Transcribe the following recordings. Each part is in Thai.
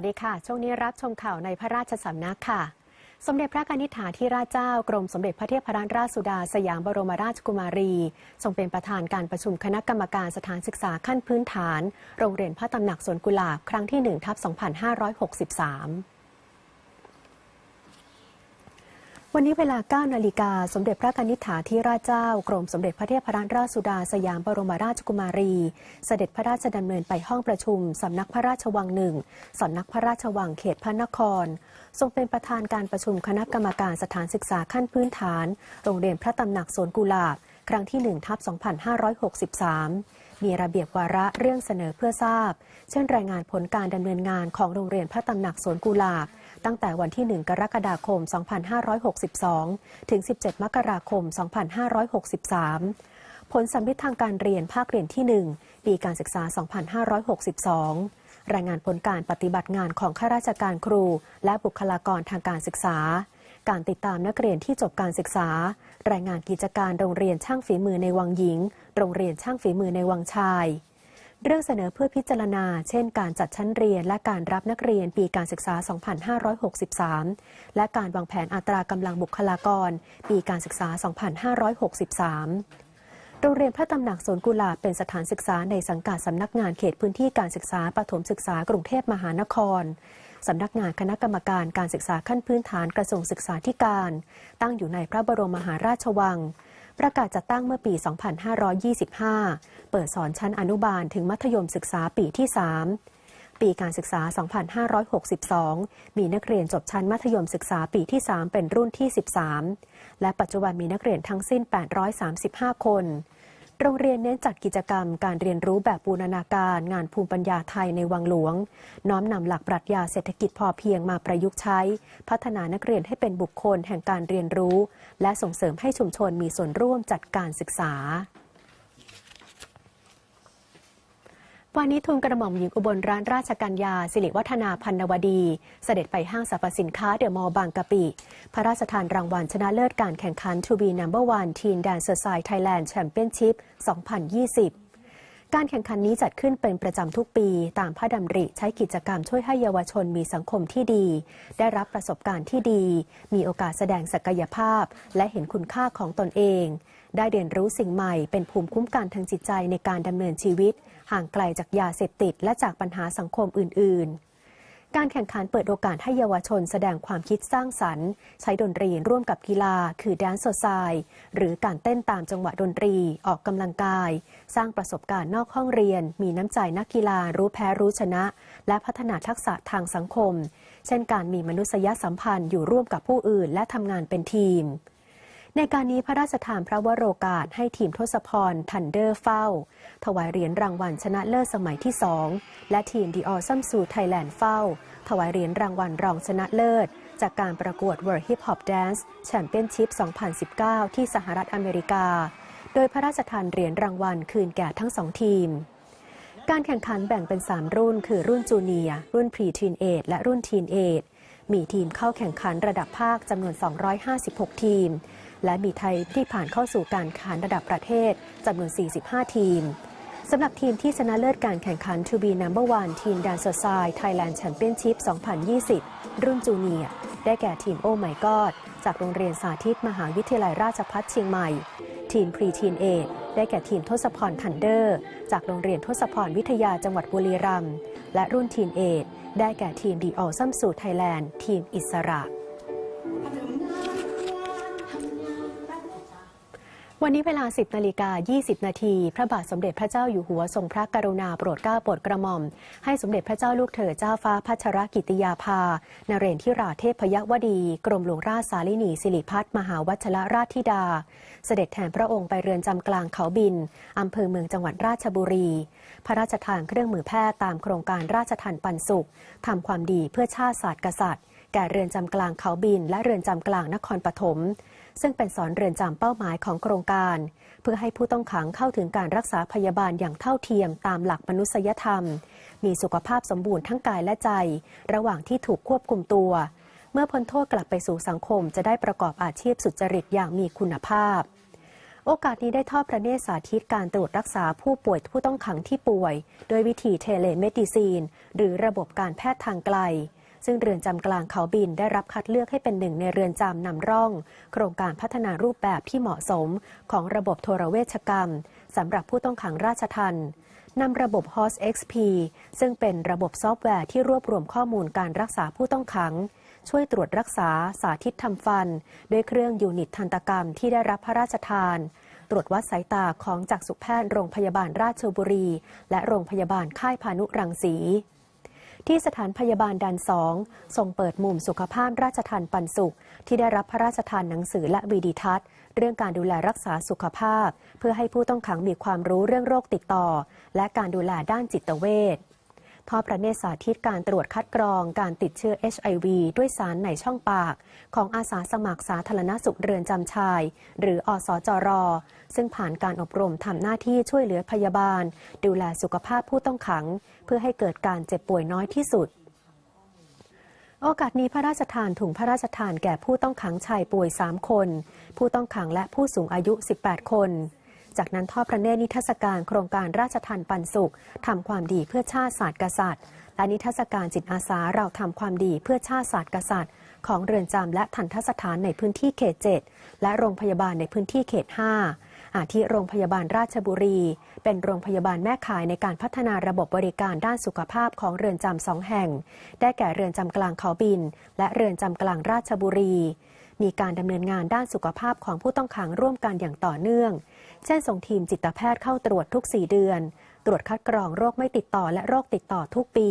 วัสดีค่ะ ช่วงนี้รับชมข่าวในพระราชสำนักค่ะ สมเด็จพระกนิษฐาธิราชเจ้ากรมสมเด็จพระเทพรัตนราชสุดาสยามบรมราชกุมารี ทรงเป็นประธานการประชุมคณะกรรมการสถานศึกษาขั้นพื้นฐาน โรงเรียนพระตำหนักสวนกุหลาบครั้งที่1ทับ2563 วันนี้เวลา 9 นาฬิกา สมเด็จพระนิษฐาธิราชเจ้า กรมสมเด็จพระเทพรัตนราชสุดาสยามบรมราชกุมารี เสด็จพระราชดำเนินไปห้องประชุม สำนักพระราชวังหนึ่งสำนักพระราชวังเขตพระนคร ทรงเป็นประธานการประชุมคณะกรรมการสถานศึกษาขั้นพื้นฐาน โรงเรียนพระตำหนักสวนกุหลาบ ครั้งที่1ทับ2563 มีระเบียบวาระเรื่องเสนอเพื่อทราบ เช่นรายงานผลการดำเนินงานของโรงเรียนพระตำหนักสวนกุหลาบ ตั้งแต่วันที่ 1 กรกฎาคม 2562 ถึง 17 มกราคม 2563 ผลสัมมิตทางการเรียนภาคเรียนที่ 1 ปีการศึกษา 2562 รายงานผลการปฏิบัติงานของข้าราชการครู และบุคลากรทางการศึกษา การติดตามนักเรียนที่จบการศึกษา รายงานกิจการโรงเรียนช่างฝีมือในวังหญิง โรงเรียนช่างฝีมือในวังชาย เรื่องเสนอเพื่อพิจารณา เช่น การจัดชั้นเรียนและการรับนักเรียนปีการศึกษา 2563 และการวางแผนอัตรากำลังบุคลากร ปีการศึกษา 2563โรงเรียนพระตำหนักสวนกุหลาบเป็นสถานศึกษาในสังกัดสำนักงานเขตพื้นที่การศึกษาปฐมศึกษากรุงเทพมหานคร สำนักงานคณะกรรมการการศึกษาขั้นพื้นฐานกระทรวงศึกษาธิการ ตั้งอยู่ในพระบรมมหาราชวัง ประกาศจัดตั้งเมื่อปี 2525 เปิดสอนชั้นอนุบาลถึงมัธยมศึกษาปีที่ 3 ปีการศึกษา 2562 มีนักเรียนจบชั้นมัธยมศึกษาปีที่ 3 เป็นรุ่นที่ 13 และปัจจุบันมีนักเรียนทั้งสิ้น 835 คน โรงเรียนเน้นจัดกิจกรรมการเรียนรู้แบบบูรณาการงานภูมิปัญญาไทยในวังหลวง น้อมนำหลักปรัชญาเศรษฐกิจพอเพียงมาประยุกต์ใช้ พัฒนานักเรียนให้เป็นบุคคลแห่งการเรียนรู้ และส่งเสริมให้ชุมชนมีส่วนร่วมจัดการศึกษา วันนี้ทุนกระหม่อมหญิงอุบลร้านราชกัญญา สิริวัฒนาพันนวดี เสด็จไปห้างสรรพสินค้าเดอะมอลล์บางกะปิ พระราชทานรางวัลชนะเลิศการแข่งขัน To be number one Teen Dancer Side Thailand Championship 2020 การแข่งขันนี้จัดขึ้นเป็นประจำทุกปี ตามพระดำริใช้กิจกรรมช่วยให้เยาวชนมีสังคมที่ดี ได้รับประสบการณ์ที่ดี มีโอกาสแสดงศักยภาพ และเห็นคุณค่าของตนเอง ได้เรียนรู้สิ่งใหม่เป็นภูมิคุ้มกันทางจิตใจในการดำเนินชีวิต ห่างไกลจากยาเสพติด และจากปัญหาสังคมอื่น ๆ การแข่งขันเปิดโอกาสให้เยาวชนแสดงความคิดสร้างสรรค์ ใช้ดนตรีร่วมกับกีฬา คือแดนซ์โซไซหรือการเต้นตามจังหวะดนตรี ออกกำลังกาย สร้างประสบการณ์นอกห้องเรียน มีน้ำใจนักกีฬา รู้แพ้รู้ชนะ และพัฒนาทักษะทางสังคม เช่นการมีมนุษยสัมพันธ์อยู่ร่วมกับผู้อื่น และทำงานเป็นทีม ในการนี้พระราชทานพระวโรกาสให้ทีมทศพรทันเดอร์เฝ้า ถวายเหรียญรางวัลชนะเลิศสมัยที่ 2 และทีมดีออซัมซูไทยแลนด์เฝ้า ถวายเหรียญรางวัลรองชนะเลิศ จากการประกวด World Hip Hop Dance Championship 2019 ที่สหรัฐอเมริกา โดยพระราชทานเหรียญรางวัลคืนแก่ทั้งสองทีมการแข่งขันแบ่งเป็น 3 รุ่น คือรุ่นจูเนียร์รุ่นพรีทีนเอทและรุ่นทีนเอทมีทีมเข้าแข่งขันระดับภาคจำนวน 256 ทีม และมีไทยที่ผ่านเข้าสู่การแข่งขันระดับประเทศจำนวน 45 ทีมสำหรับทีมที่ชนะเลิศการแข่งขัน To be number one Teen Dancer Side Thailand Championship 2020 รุ่นจูเนียร์ได้แก่ทีมโอไมกอดจากโรงเรียนสาธิตมหาวิทยาลัยราชภัฏเชียงใหม่ ทีมพรีทีนเอทได้แก่ทีมทศพรทันเดอร์ จากโรงเรียนทศพรวิทยาจังหวัดบุรีรัมย์และรุ่นทีนเอทได้แก่ทีมดีออลซัมสูไทยแลนด์ ทีมอิสระ วันนี้เวลา 10นาฬิกา20 นาที พระบาทสมเด็จพระเจ้าอยู่หัวทรงพระกรุณาโปรดเกล้าโปรดกระหม่อม ให้สมเด็จพระเจ้าลูกเธอเจ้าฟ้าพัชรกิติยาภา นเรนทิราเทพยวดี กรมหลวงราชสาลินีสิริพัฒมหาวัชรราชธิดา เสด็จแทนพระองค์ไปเรือนจำกลางเขาบิน อำเภอเมืองจังหวัดราชบุรี พระราชทานเครื่องมือแพทย์ตามโครงการราชทันปันสุขทำความดีเพื่อชาติศาสตร์กษัตริย์ แก่เรือนจำกลางเขาบิน และเรือนจำกลางนครปฐม ซึ่งเป็นสอนเรือนจำเป้าหมายของโครงการ เพื่อให้ผู้ต้องขังเข้าถึงการรักษาพยาบาลอย่างเท่าเทียมตามหลักมนุษยธรรม มีสุขภาพสมบูรณ์ทั้งกายและใจ ระหว่างที่ถูกควบคุมตัว เมื่อพ้นโทษกลับไปสู่สังคมจะได้ประกอบอาชีพสุจริตอย่างมีคุณภาพโอโอกาสนี้ได้ทอดพระเนตรสาธิตการตรวจรักษาผู้ป่วยผู้ต้องขังที่ป่วย โดยวิธีเทเลเมดิซีน หรือระบบการแพทย์ทางไกล ซึ่งเรือนจำกลางเขาบินได้รับคัดเลือกให้เป็นหนึ่งในเรือนจำนำร่อง โครงการพัฒนารูปแบบที่เหมาะสมของระบบโทรเวชกรรมสำหรับผู้ต้องขังราชทันนำระบบ HOS XP ซึ่งเป็นระบบซอฟต์แวร์ที่รวบรวมข้อมูลการรักษาผู้ต้องขัง ช่วยตรวจรักษาสาธิตทำฟัน ด้วยเครื่องยูนิตทันตกรรมที่ได้รับพระราชทาน ตรวจวัดสายตาของจักษุแพทย์โรงพยาบาลราชบุรี และโรงพยาบาลค่ายพานุรังสี ที่สถานพยาบาลดันสองส่งเปิดมุมสุขภาพราชทานปันสุข ที่ได้รับพระราชทานหนังสือและวีดีทัศน์ เรื่องการดูแลรักษาสุขภาพ เพื่อให้ผู้ต้องขังมีความรู้เรื่องโรคติดต่อ และการดูแลด้านจิตเวช ทอดพระเนตรสาธิตการตรวจคัดกรองการติดเชื้อ HIV ด้วยสารในช่องปาก ของอาสาสมัครสาธารณสุขเรือนจำชาย หรืออสจร ซึ่งผ่านการอบรมทำหน้าที่ช่วยเหลือพยาบาล ดูแลสุขภาพผู้ต้องขัง เพื่อให้เกิดการเจ็บป่วยน้อยที่สุดโอกาสนี้พระราชทานถุงพระราชทานแก่ผู้ต้องขังชายป่วย 3 คน ผู้ต้องขังและผู้สูงอายุ 18 คน จากนั้นทอดพระเนตรนิทรรศการโครงการราชทันปันสุขทำความดีเพื่อชาติศาสตร์กษัตริย์ และนิทรรศการจิตอาสาเราทำความดีเพื่อชาติศาสตร์กษัตริย์ ของเรือนจำและทันทสถานในพื้นที่เขต 7 และโรงพยาบาลในพื้นที่เขต 5 อาทิโรงพยาบาลราชบุรี เป็นโรงพยาบาลแม่ขายในการพัฒนาระบบบริการด้านสุขภาพของเรือนจำสองแห่ง ได้แก่เรือนจำกลางเขาบิน และเรือนจำกลางราชบุรีมีการดำเนินงานด้านสุขภาพของผู้ต้องขังร่วมกันอย่างต่อเนื่อง เช่นส่งทีมจิตแพทย์เข้าตรวจทุก 4 เดือน ตรวจคัดกรองโรคไม่ติดต่อและโรคติดต่อทุกปี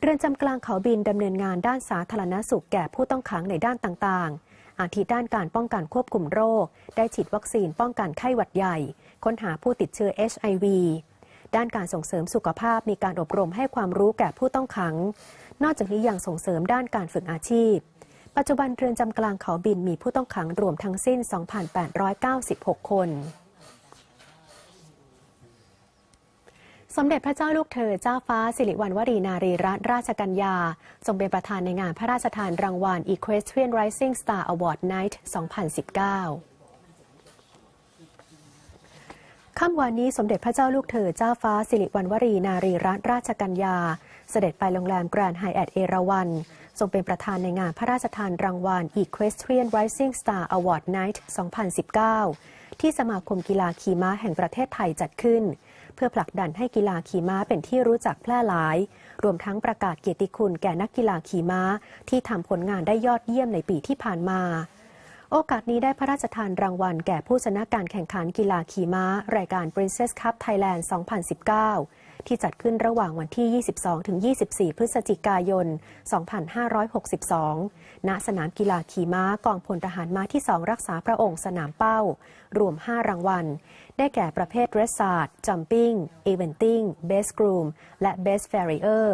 เรือนจำกลางเขาบินดำเนินงานด้านสาธารณสุขแก่ผู้ต้องขังในด้านต่างๆ อาทิด้านการป้องกันควบคุมโรค ได้ฉีดวัคซีนป้องกันไข้หวัดใหญ่ ค้นหาผู้ติดเชื้อ HIV ด้านการส่งเสริมสุขภาพมีการอบรมให้ความรู้แก่ผู้ต้องขัง นอกจากนี้ยังส่งเสริมด้านการฝึกอาชีพ ปัจจุบันเรือนจำกลางเขาบินมีผู้ต้องขังรวมทั้งสิ้น 2,896 คนสมเด็จพระเจ้าลูกเธอเจ้าฟ้าสิริวัณวรีนารีรัตนราชกัญญาทรงเป็นประธานในงานพระราชทานรางวัล Equestrian Rising Star Award Night 2019 ค่ำวันนี้สมเด็จพระเจ้าลูกเธอเจ้าฟ้าสิริวัณวรีนารีรัตนราชกัญญา เสด็จไปโรงแรมแกรนด์ไฮแอทเอราวันทรงเป็นประธานในงานพระราชทานรางวัล Equestrian Rising Star Award Night 2019 ที่สมาคมกีฬาขี่ม้าแห่งประเทศไทยจัดขึ้น เพื่อผลักดันให้กีฬาขี่ม้าเป็นที่รู้จักแพร่หลาย รวมทั้งประกาศเกียรติคุณแก่นักกีฬาขี่ม้า ที่ทำผลงานได้ยอดเยี่ยมในปีที่ผ่านมา โอกาสนี้ได้พระราชทานรางวัลแก่ผู้ชนะการแข่งขันกีฬาขี่ม้า รายการ Princess Cup Thailand 2019 ที่จัดขึ้นระหว่างวันที่ 22-24 พฤศจิกายน 2562 ณ สนามกีฬาขี่ม้ากองพลทหารม้าที่ 2 รักษาพระองค์สนามเป้า รวม 5 รางวัล ได้แก่ประเภท Dressage Jumping Eventing Best Groom และ Best Farrier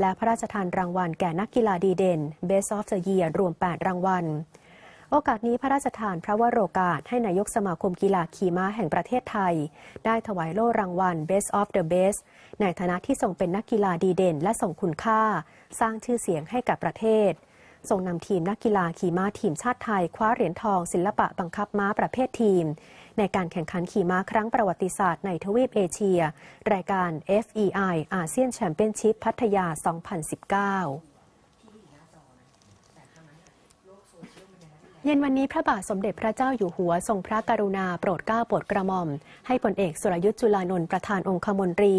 และพระราชทานรางวัลแก่นักกีฬาดีเด่น Best of the Year รวม 8 รางวัล โอกาสนี้พระราชทานพระวโรกาสให้นายกสมาคมกีฬาขี่ม้าแห่งประเทศไทย ได้ถวายโล่รางวัล Best of the Best ในฐานะที่ทรงเป็นนักกีฬาดีเด่น และส่งคุณค่า สร้างชื่อเสียงให้กับประเทศทรงนำทีมนักกีฬาขี่ม้าทีมชาติไทย คว้าเหรียญทอง ศิลปะบังคับม้าประเภททีม ในการแข่งขันขี่ม้าครั้งประวัติศาสตร์ในทวีปเอเชีย รายการ FEI อาเซียนแชมเปี้ยนชิพพัทยา 2019 เย็นวันนี้พระบาทสมเด็จพระเจ้าอยู่หัวทรงพระกรุณาโปรดเกล้าโปรดกระหม่อม ให้พลเอกสุรยุทธ์จุลานนท์ประธานองคมนตรี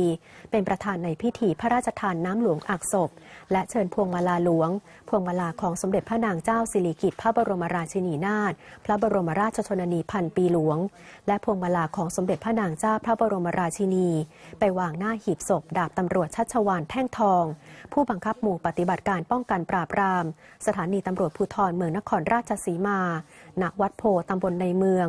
เป็นประธานในพิธีพระราชทานน้ำหลวงอักศพ และเชิญพวงมาลาหลวง พวงมาลาของสมเด็จพระนางเจ้าสิริกิติ์พระบรมราชินีนาถพระบรมราชชนนีพันปีหลวง และพวงมาลาของสมเด็จพระนางเจ้าพระบรมราชินี ไปวางหน้าหีบศพ ดาบตำรวจชัชวานแท่งทอง ผู้บังคับหมู่ปฏิบัติการป้องกันปราบปราม สถานีตำรวจภูธรเมืองนครราชสีมาณ วัดโพตำบลในเมือง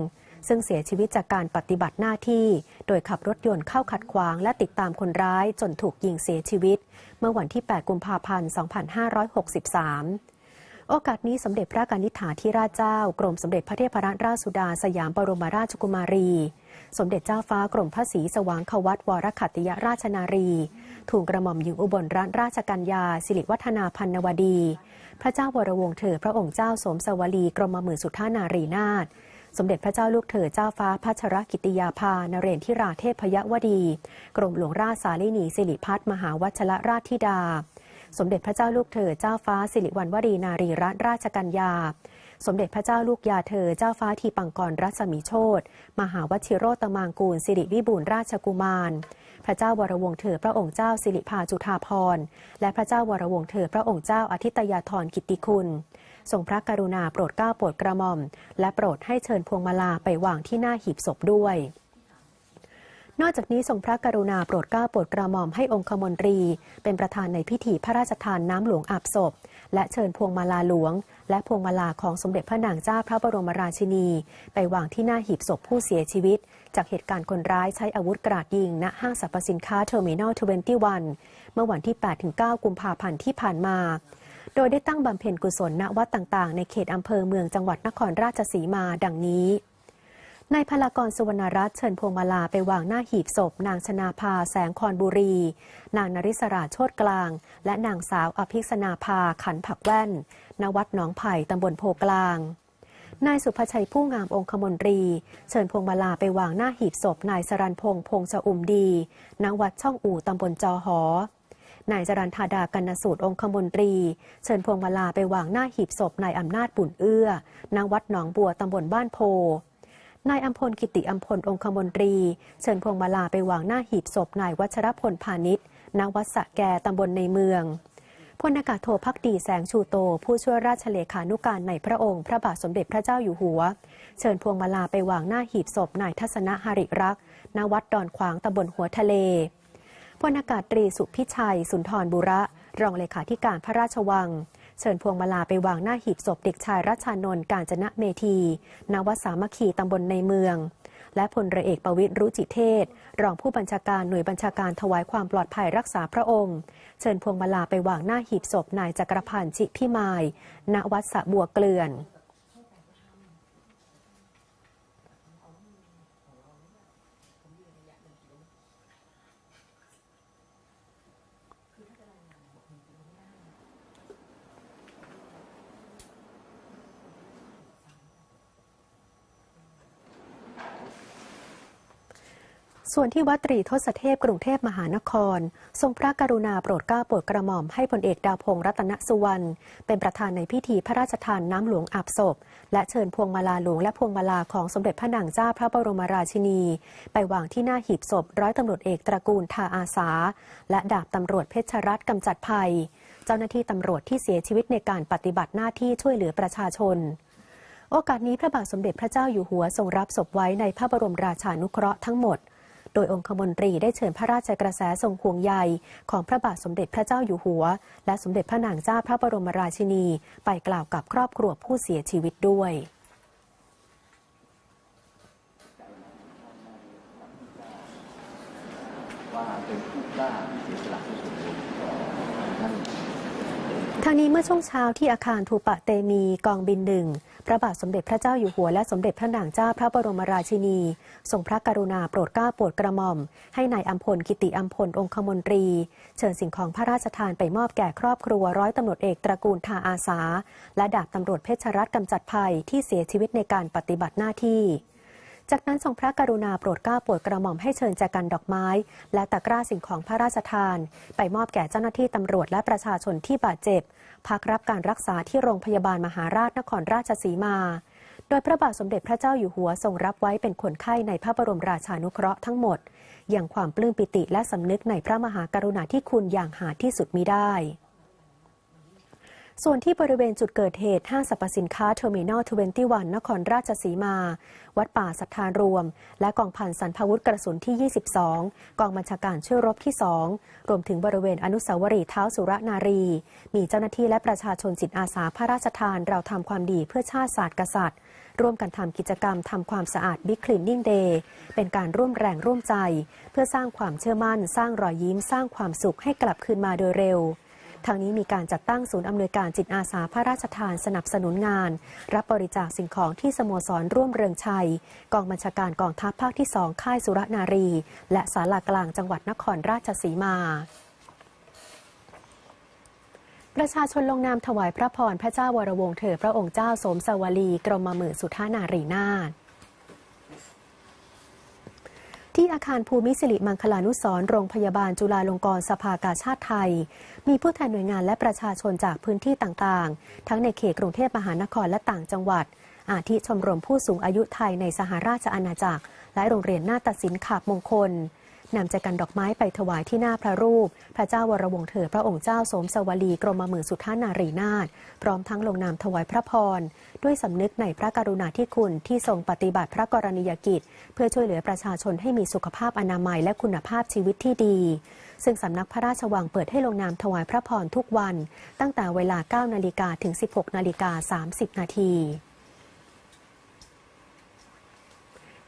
ซึ่งเสียชีวิตจากการปฏิบัติหน้าที่ โดยขับรถยนต์เข้าขัดขวางและติดตามคนร้ายจนถูกยิงเสียชีวิต เมื่อวันที่ 8 กุมภาพันธ์ 2563โอกาสนี้สมเด็จพระกนิษฐาธิราชเจ้า กรมสมเด็จพระเทพรัตนราชสุดาสยามบรมราชกุมารี สมเด็จเจ้าฟ้ากรมพระศรีสว่างควัตวรขัตติยราชนารีทูลกระหม่อมหญิงอุบลรัตนราชกัญญาสิริวัฒนาพันนวดี พระเจ้าวรวงศ์เธอ พระองค์เจ้าสมสวลีกรมหมื่นสุทธานารีนาถสมเด็จพระเจ้าลูกเธอเจ้าฟ้าพัชรกิติยาภานเรนทิราเทพยวดี กรมหลวงราชสาลินีสิริพัฒมหาวัชรราชธิดา สมเด็จพระเจ้าลูกเธอเจ้าฟ้าสิริวัณวรีนารีรัตนราชกัญญา สมเด็จพระเจ้าลูกยาเธอ เจ้าฟ้าทีปังกรรัศมีโชตมหาวชิโรตมางกูล สิริวิบูลราชกุมาร พระเจ้าวรวงเธอพระองค์เจ้าสิริภาจุฑาภรณ์และพระเจ้าวรวงเธอพระองค์เจ้าอาทิตยาธรกิตติคุณทรงพระกรุณาโปรดเกล้าโปรดกระหม่อม และโปรดให้เชิญพวงมาลาไปวางที่หน้าหีบศพด้วยนอกจากนี้ทรงพระกรุณาโปรดเกล้าโปรดกระหม่อมให้องคมนตรี เป็นประธานในพิธีพระราชทานน้ำหลวงอาบศพ และเชิญพวงมาลาหลวง และพวงมาลาของสมเด็จพระนางเจ้าพระบรมราชินี ไปวางที่หน้าหีบศพผู้เสียชีวิต จากเหตุการณ์คนร้ายใช้อาวุธกราดยิงณห้างสรรพสินค้าเทอร์มินอล21 เมื่อวันที่ 8-9 กุมภาพันธ์ที่ผ่านมา โดยได้ตั้งบำเพ็ญกุศลณวัดต่างๆ ในเขตอำเภอเมืองจังหวัดนครราชสีมาดังนี้ นายพลากรสุวรรณรัตน์เชิญพวงมาลาไปวางหน้าหีบศพ นางชนาภาแสงคอนบุรี นางนริศราโชตกลาง และนางสาวอภิษนาภาขันผักแว่น ณวัดหนองไผ่ตำบลโพกลางนายสุภชัยผู้งามองคมนตรี เชิญพวงมาลาไปวางหน้าหีบศพนายสรันพงษ์พงษ์อุ่มดีณวัดช่องอู่ตำบลจอหอนายจรันธาดากันนสูตรองคมนตรี เชิญพวงมาลาไปวางหน้าหีบศพนายอำนาจปุ่นเอื้อณวัดหนองบัวตำบลบ้านโพ นายอัมพลกิติอัมพลองคมนตรี เชิญพวงมาลาไปวางหน้าหีบศพนายวัชรพลพาณิชย์ณวัดสะแกตำบลในเมืองพลอากาศโทพักดีแสงชูโต ผู้ช่วยราชเลขานุการในพระองค์ พระบาทสมเด็จพระเจ้าอยู่หัว เชิญพวงมาลาไปวางหน้าหีบศพนายทัศนหริรักษ์ณวัดดอนขวางตำบลหัวทะเลพลอากาศตรีสุพิชัย สุนทรบุระ รองเลขาธิการพระราชวัง เชิญพวงมาลาไปวางหน้าหีบศพเด็กชายรัชานนท์กาญจนะเมธีนวัสามัคคีตำบลในเมือง และพลเรือเอกประวิตรรุจิเทศ รองผู้บัญชาการหน่วยบัญชาการถวายความปลอดภัยรักษาพระองค์ เชิญพวงมาลาไปวางหน้าหีบศพนายจักรพันธ์จิพิมาย ณวัดสะบัวเกลื่อน ส่วนที่วัดตรีทศเทพกรุงเทพมหานคร ทรงพระกรุณาโปรดเกล้าโปรดกระหม่อมให้พลเอกดาวพงษ์รัตนสุวรรณเป็นประธานในพิธีพระราชทานน้ำหลวงอาบศพ และเชิญพวงมาลาหลวงและพวงมาลาของสมเด็จพระนางเจ้าพระบรมราชินี ไปวางที่หน้าหีบศพ ร้อยตำรวจเอกตระกูลทาอาสา และดาบตำรวจเพชรรัตน์กำจัดภัย เจ้าหน้าที่ตำรวจที่เสียชีวิตในการปฏิบัติหน้าที่ช่วยเหลือประชาชนโอกาสนี้พระบาทสมเด็จพระเจ้าอยู่หัวทรงรับศพไว้ในพระบรมราชานุเคราะห์ทั้งหมด โดยองคมนตรีได้เชิญพระราชกระแสทรงห่วงใยของพระบาทสมเด็จพระเจ้าอยู่หัว และสมเด็จพระนางเจ้าพระบรมราชินี ไปกล่าวกับครอบครัวผู้เสียชีวิตด้วยว่าเป็นผู้กล้าที่เสียสละที่สุดต่อท่าน ทางนี้เมื่อช่วงเช้าที่อาคารทูปะเตมีกองบินหนึ่งพระบาทสมเด็จพระเจ้าอยู่หัวและสมเด็จพระนางเจ้าพระบรมราชินี ทรงพระกรุณาโปรดเกล้าโปรดกระหม่อม ให้นายอัมพลกิติอัมพลองคมนตรี เชิญสิ่งของพระราชทานไปมอบแก่ครอบครัวร้อยตำรวจเอกตระกูลทาอาสา และดาบตำรวจเพชรรัตน์กำจัดภัยที่เสียชีวิตในการปฏิบัติหน้าที่ จากนั้นทรงพระกรุณาโปรดเกล้าโปรดกระหม่อมให้เชิญแจกันดอกไม้ และตะกร้าสิ่งของพระราชทาน ไปมอบแก่เจ้าหน้าที่ตำรวจและประชาชนที่บาดเจ็บ พักรับการรักษาที่โรงพยาบาลมหาราชนครราชสีมา โดยพระบาทสมเด็จพระเจ้าอยู่หัวทรงรับไว้เป็นคนไข้ในพระบรมราชานุเคราะห์ทั้งหมด อย่างความปลื้มปิติและสำนึกในพระมหากรุณาธิคุณอย่างหาที่สุดมิได้ ส่วนที่บริเวณจุดเกิดเหตุ ห้างสรรพสินค้าเทอร์มินอล21 นครราชสีมา วัดป่าสัทธารวม และกองพันสันพาวุธกระสุนที่ 22 กองบัญชาการช่วยรบที่ 2 รวมถึงบริเวณอนุสาวรีย์เท้าสุรนารี มีเจ้าหน้าที่และประชาชนจิตอาสาพระราชทานเราทำความดีเพื่อชาติศาสตร์กษัตริย์ ร่วมกันทำกิจกรรมทำความสะอาดบิ๊กคลีนนิ่งเดย์เป็นการร่วมแรงร่วมใจ เพื่อสร้างความเชื่อมั่น สร้างรอยยิ้ม สร้างความสุขให้กลับคืนมาโดยเร็ว ทางนี้มีการจัดตั้งศูนย์อำนวยการจิตอาสาพระราชทานสนับสนุนงาน รับบริจาคสิ่งของที่สโมสรร่วมเรืองชัย กองบัญชาการกองทัพภาคที่ 2 ค่ายสุรนารี และศาลากลางจังหวัดนครราชสีมาประชาชนลงนามถวายพระพรพระเจ้าวรวงศ์เธอพระองค์เจ้าสมสวลีกรมหมื่นสุธานารีนาถ ที่อาคารภูมิสิริมังคลานุสร์โรงพยาบาลจุฬาลงกรณ์สภากาชาติไทย มีผู้แทนหน่วยงานและประชาชนจากพื้นที่ต่างๆ ทั้งในเขตกรุงเทพมหานครและต่างจังหวัด อาทิชมรมผู้สูงอายุไทยในสหราชอาณาจักร และโรงเรียนนาฏศิลป์ขาบมงคล นำใจกันดอกไม้ไปถวายที่หน้าพระรูป พระเจ้าวรวงเถอพระองค์เจ้าสมสวลีกรมหมื่นสุทธานารีนาถพร้อมทั้งลงนามถวายพระพร ด้วยสำนึกในพระกรุณาธิคุณที่ทรงปฏิบัติพระกรณียกิจ เพื่อช่วยเหลือประชาชนให้มีสุขภาพอนามัยและคุณภาพชีวิตที่ดี ซึ่งสำนักพระราชวังเปิดให้ลงนามถวายพระพรทุกวัน ตั้งแต่เวลา 9 นาฬิกาถึง 16 นาฬิกา 30 นาที